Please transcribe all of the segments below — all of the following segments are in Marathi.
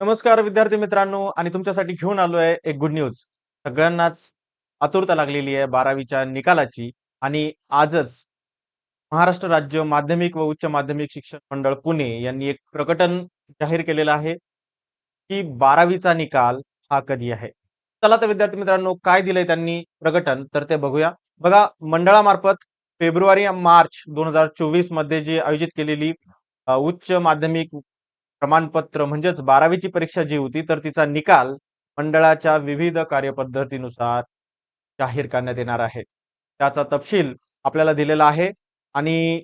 नमस्कार विद्यार्थी मित्रांनो आणि तुमच्यासाठी घेऊन आलोय एक गुड न्यूज सगळ्यांनाच आतुरता लागलेली आहे बारावीच्या निकालाची आणि आजच महाराष्ट्र राज्य माध्यमिक व उच्च माध्यमिक शिक्षण मंडळ पुणे यांनी एक प्रकटन जाहीर केलेलं आहे की बारावीचा निकाल हा कधी आहे. चला तर विद्यार्थी मित्रांनो काय दिलंय त्यांनी प्रकटन तर ते बघूया. बघा मंडळामार्फत फेब्रुवारी मार्च दोन हजार चोवीसमध्ये जी आयोजित केलेली उच्च माध्यमिक प्रमाणपत्र म्हणजेच बारावीची परीक्षा जी होती तर तिचा निकाल मंडळाच्या विविध कार्यपद्धतीनुसार जाहीर करण्यात येणार आहे. त्याचा तपशील आपल्याला दिलेला आहे आणि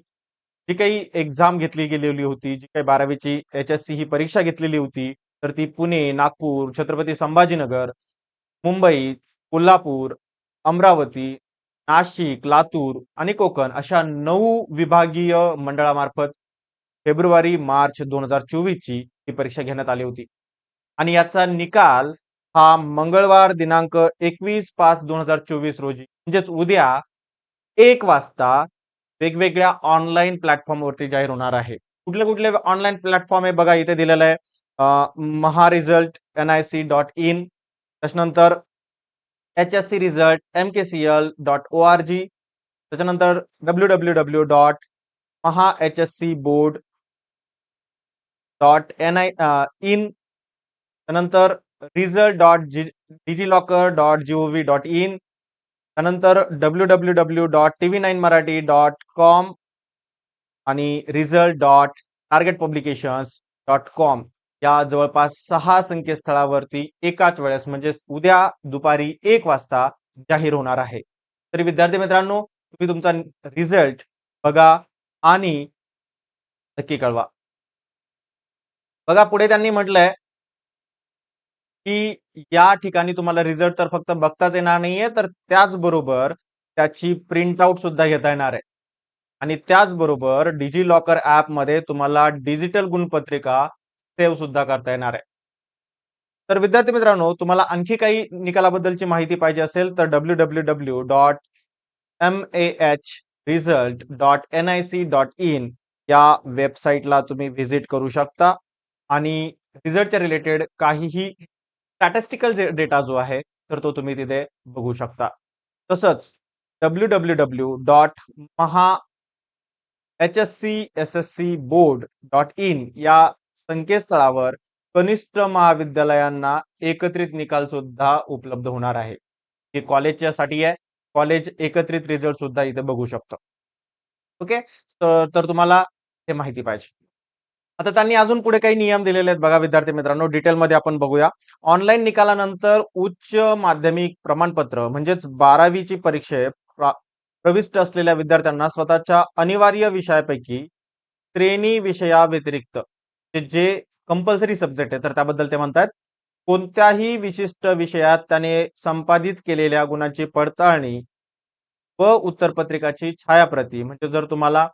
जी काही एक्झाम घेतली गेलेली होती जी काही बारावीची एच एस सी ही परीक्षा घेतलेली होती तर ती पुणे नागपूर छत्रपती संभाजीनगर मुंबई कोल्हापूर अमरावती नाशिक लातूर आणि कोकण अशा नऊ विभागीय मंडळामार्फत फेब्रुवारी मार्च दोन हजार चोवीस ची ही परीक्षा घेण्यात आली होती. आणि याचा निकाल हा मंगळवार दिनांक एकवीस पाच दोन हजार चोवीस रोजी म्हणजेच उद्या एक वाजता वेगवेगळ्या ऑनलाईन प्लॅटफॉर्मवरती जाहीर होणार आहे. कुठले कुठले ऑनलाईन प्लॅटफॉर्म आहे बघा इथे दिलेलं आहे. Maha result N I C dot in त्याच्यानंतर H S C result M K C L dot O R G त्याच्यानंतर W W W dot Maha H S C board dot N I in त्यानंतर result dot digi locker dot G O V dot in त्यानंतर W W W dot T V nine Marathi dot com आणि result dot target publications dot com या जवळपास सहा संकेतस्थळावरती एकाच वेळेस म्हणजे उद्या दुपारी एक वाजता जाहीर होणार आहे. तरी विद्यार्थी मित्रांनो तुम्ही तुमचा रिझल्ट बघा आणि नक्की कळवा. बघा पुढे त्यांनी म्हटलंय की या ठिकाणी तुम्हाला रिझल्ट तर फक्त बघताच येणार नाहीये तर त्याचबरोबर त्याची प्रिंटआउट सुद्धा घेता येणार आहे. आणि त्याचबरोबर डिजी लॉकर ऍपमध्ये तुम्हाला डिजिटल गुणपत्रिका सेव्ह सुद्धा करता येणार आहे. तर विद्यार्थी मित्रांनो तुम्हाला आणखी काही निकालाबद्दलची माहिती पाहिजे असेल तर W W W dot M A H result dot N I C dot in या वेबसाईटला तुम्ही व्हिजिट करू शकता. आणि रिझल्टच्या रिलेटेड काहीही स्टॅटिस्टिकल डेटा जो आहे तर तो तुम्ही तिथे बघू शकता. तसंच W W W dot Maha H S C S S C board dot in या संकेतस्थळावर कनिष्ठ महाविद्यालयांना एकत्रित निकाल सुद्धा उपलब्ध होणार आहे. हे कॉलेजच्या साठी आहे. कॉलेज एकत्रित रिझल्ट सुद्धा इथे बघू शकतो. ओके तर तर तुम्हाला हे माहिती पाहिजे. आता त्यांनी अजून पुढे काही नियम दिलेले आहेत बघा विद्यार्थी मित्रांनो. डिटेलमध्ये आपण बघूया. ऑनलाईन निकालानंतर उच्च माध्यमिक प्रमाणपत्र म्हणजेच बारावीची परीक्षे प्रविष्ट असलेल्या विद्यार्थ्यांना स्वतःच्या अनिवार्य विषयापैकी त्रेणी विषयाव्यतिरिक्त जे- जे कंपल्सरी सब्जेक्ट आहे तर त्याबद्दल ते म्हणतात कोणत्याही विशिष्ट विषयात त्याने संपादित केलेल्या गुणांची पडताळणी व उत्तरपत्रिकाची छायाप्रती म्हणजे जर तुम्हाला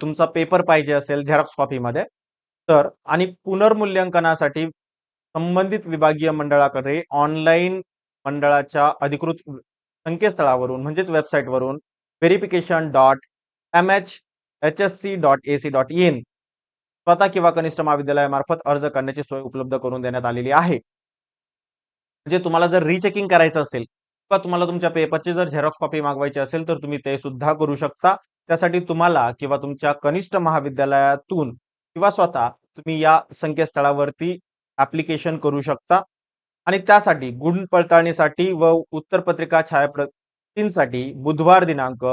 तुमचा पेपर पाहिजे असेल झेरॉक्स कॉपीमध्ये तर आणि पुनर्मूल्यांकनासाठी संबंधित विभागीय मंडळाकडे ऑनलाईन मंडळाच्या अधिकृत संकेतस्थळावरून म्हणजेच वेबसाईटवरून verification dot M H H S C dot A C dot in स्वतः किंवा कनिष्ठ महाविद्यालयामार्फत अर्ज करण्याची सोय उपलब्ध करून देण्यात आलेली आहे. म्हणजे तुम्हाला जर रिचेकिंग करायचं असेल किंवा तुम्हाला तुमच्या पेपरची जर झेरॉक्स कॉपी मागवायची असेल तर तुम्ही ते सुद्धा करू शकता. त्यासाठी तुम्हाला किंवा तुमच्या कनिष्ठ महाविद्यालयातून किंवा स्वतः तुम्ही या संकेतस्थळावरती ऍप्लिकेशन करू शकता. आणि त्यासाठी गुण पडताळणीसाठी व उत्तरपत्रिका छायाप्रतींसाठी बुधवार दिनांक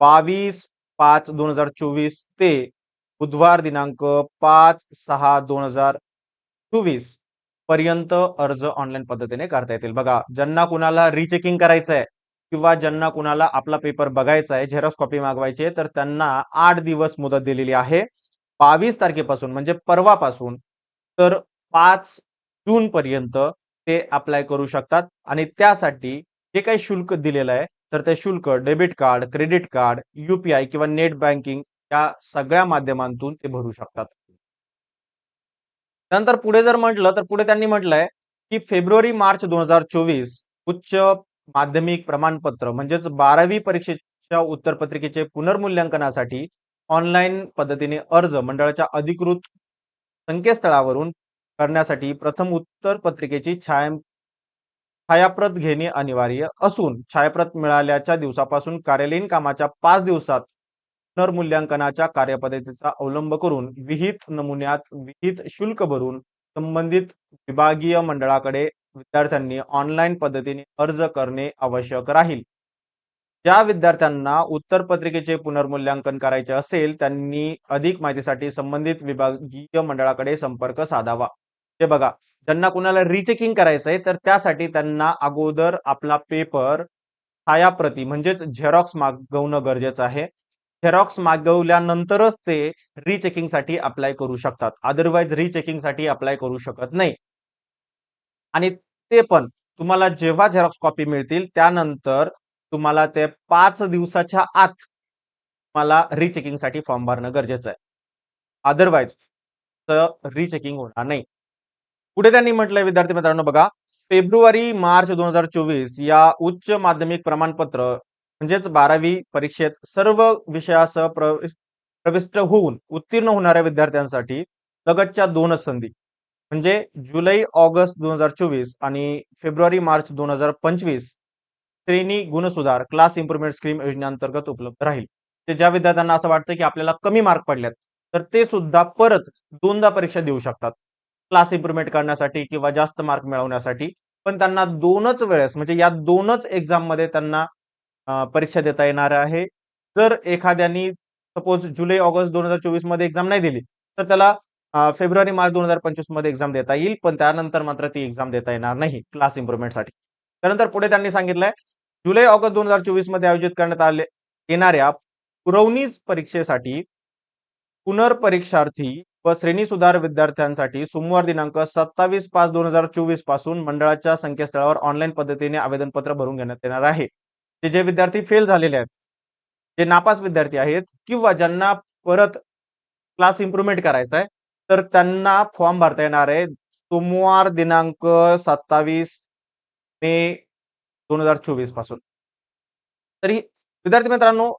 बावीस पाच दोन हजार चोवीस ते बुधवार दिनांक पाच सहा दोन हजार चोवीसपर्यंत अर्ज ऑनलाईन पद्धतीने करता येतील. बघा ज्यांना कुणाला रिचेकिंग करायचं आहे किंवा ज्यांना कुणाला आपला पेपर बघायचा आहे झेरॉक्स कॉपी मागवायची आहे तर त्यांना आठ दिवस मुदत दिलेली आहे. बावीस तारखेपासून म्हणजे परवापासून तर पाच जून पर्यंत ते अप्लाय करू शकतात. आणि त्यासाठी जे काही शुल्क दिलेलं आहे तर ते शुल्क debit card credit card UPI किंवा नेट बँकिंग या सगळ्या माध्यमांतून ते भरू शकतात. त्यानंतर पुढे जर म्हटलं तर पुढे त्यांनी म्हटलंय की फेब्रुवारी मार्च दोन हजार चोवीस उच्च माध्यमिक प्रमाणपत्र म्हणजेच बारावी परीक्षेच्या उत्तरपत्रिकेचे पुनर्मूल्यांकनासाठी ऑनलाईन पद्धतीने अर्ज मंडळाच्या अधिकृत संकेतस्थळावरून करण्यासाठी प्रथम उत्तर पत्रिकेची छाया छायाप्रत घेणे अनिवार्य असून छायाप्रत मिळाल्याच्या दिवसापासून कार्यालयीन कामाच्या पाच दिवसात पुनर्मूल्यांकनाच्या कार्यपद्धतीचा अवलंब करून विहित नमुन्यात विहित शुल्क भरून संबंधित विभागीय मंडळाकडे विद्यार्थ्यांनी ऑनलाईन पद्धतीने अर्ज करणे आवश्यक राहील. ज्या विद्यार्थ्यांना उत्तरपत्रिकेचे पुनर्मूल्यांकन करायचे असेल त्यांनी अधिक माहितीसाठी संबंधित विभागीय मंडळाकडे संपर्क साधावा. हे बघा ज्यांना कुणाला रिचेकिंग करायचंय तर त्यासाठी त्यांना अगोदर आपला पेपर छायाप्रती म्हणजेच झेरॉक्स मागवणं गरजेचं आहे. झेरॉक्स मागवल्यानंतरच ते रिचेकिंगसाठी अप्लाय करू शकतात. अदरवाईज रिचेकिंगसाठी अप्लाय करू शकत नाही. आणि ते पण. तुम्हाला जेव्हा झेरॉक्स कॉपी मिळतील त्यानंतर तुम्हाला ते पाच दिवसाच्या आत तुम्हाला रिचेकिंगसाठी फॉर्म भरणं गरजेचं आहे. अदरवाईज रिचेकिंग होणार नाही. पुढे त्यांनी म्हटलंय विद्यार्थी मित्रांनो बघा फेब्रुवारी मार्च दोन हजार चोवीस या उच्च माध्यमिक प्रमाणपत्र म्हणजेच बारावी परीक्षेत सर्व विषयासह प्रविष्ट होऊन उत्तीर्ण होणाऱ्या विद्यार्थ्यांसाठी लगतच्या दोनच संधी. म्हणजे जुलै ऑगस्ट दोन हजार चोवीस आणि फेब्रुवारी मार्च दोन हजार पंचवीस श्रेणी गुणसुधार क्लास इम्प्रुव्हमेंट स्कीम योजनेअंतर्गत उपलब्ध राहील. ते ज्या विद्यार्थ्यांना असं वाटतं की आपल्याला कमी मार्क पडलेत तर ते सुद्धा परत दोनदा परीक्षा देऊ शकतात. क्लास इम्प्रुव्हमेंट करण्यासाठी किंवा जास्त मार्क मिळवण्यासाठी. पण त्यांना दोनच वेळेस म्हणजे या दोनच एक्झाममध्ये त्यांना परीक्षा देता येणार आहे. जर एखाद्यानी सपोज जुलै ऑगस्ट दोन हजार चोवीसमध्ये एक्झाम नाही दिली तर त्याला फेब्रुवारी मार्च दोन हजार पंचवीसमध्ये एक्झाम देता येईल पण त्यानंतर मात्र ती एक्झाम देता येणार नाही क्लास इम्प्रुव्हमेंटसाठी त्यानंतर पुढे त्यांनी सांगितलंय जुलै ऑगस्ट दोन हजार चोवीसमध्ये आयोजित करण्यात आले येणाऱ्या पुरवणीज परीक्षेसाठी पुनर्परीक्षार्थी व श्रेणी सुधार विद्यार्थ्यांसाठी सोमवार दिनांक सत्तावीस पाच दोन हजार चोवीसपासून मंडळाच्या संकेतस्थळावर ऑनलाईन पद्धतीने आवेदनपत्र भरून घेण्यात येणार आहे. ते जे विद्यार्थी फेल झालेले आहेत जे नापास विद्यार्थी आहेत किंवा ज्यांना परत क्लास इम्प्रुव्हमेंट करायचा आहे तर त्यांना फॉर्म भरता येणार आहे. सोमवार दिनांक सत्तावीस मे दोन हजार चोवीसपासून. तरी विद्यार्थी मित्रांनो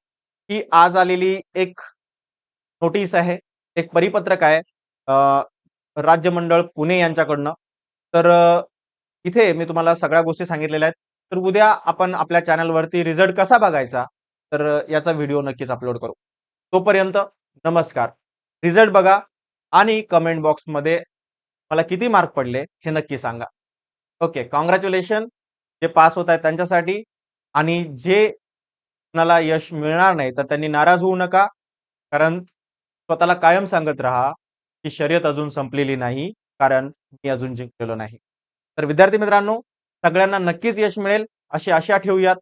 ही आज आलेली एक नोटीस आहे. एक परिपत्रक आहे. राज्य मंडळ पुणे यांच्याकडनं. तर इथे मी तुम्हाला सगळ्या गोष्टी सांगितलेल्या आहेत. तर उद्या आपण आपल्या चॅनलवरती रिझल्ट कसा बघायचा तर याचा व्हिडिओ नक्कीच अपलोड करू. तोपर्यंत नमस्कार. रिझल्ट बघा. आणि कमेंट बॉक्समध्ये मला किती मार्क पडले हे नक्की सांगा. ओके कॉंग्रॅच्युलेशन जे पास होत आहेत त्यांच्यासाठी आणि जे कुणाला यश मिळणार नाही तर त्यांनी नाराज होऊ नका. कारण स्वतःला कायम सांगत राहा की शर्यत अजून संपलेली नाही कारण मी अजून जिंकलेलो नाही. तर विद्यार्थी मित्रांनो सगळ्यांना नक्कीच यश मिळेल अशी आशा ठेवूयात.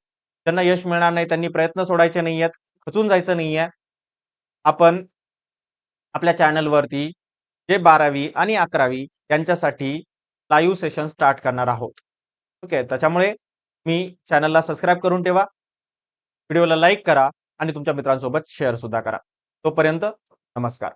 ज्यांना यश मिळणार नाही त्यांनी प्रयत्न सोडायचे नाही आहेत खचून जायचं नाहीये. आपण आपल्या चॅनलवरती जे बारावी आणि अकरावी यांच्यासाठी लाईव्ह सेशन स्टार्ट करणार आहोत. ओके त्याच्यामुळे मी चॅनलला सबस्क्राईब करून ठेवा. व्हिडिओला लाईक करा आणि तुमच्या मित्रांसोबत शेअर सुद्धा करा. तोपर्यंत नमस्कार.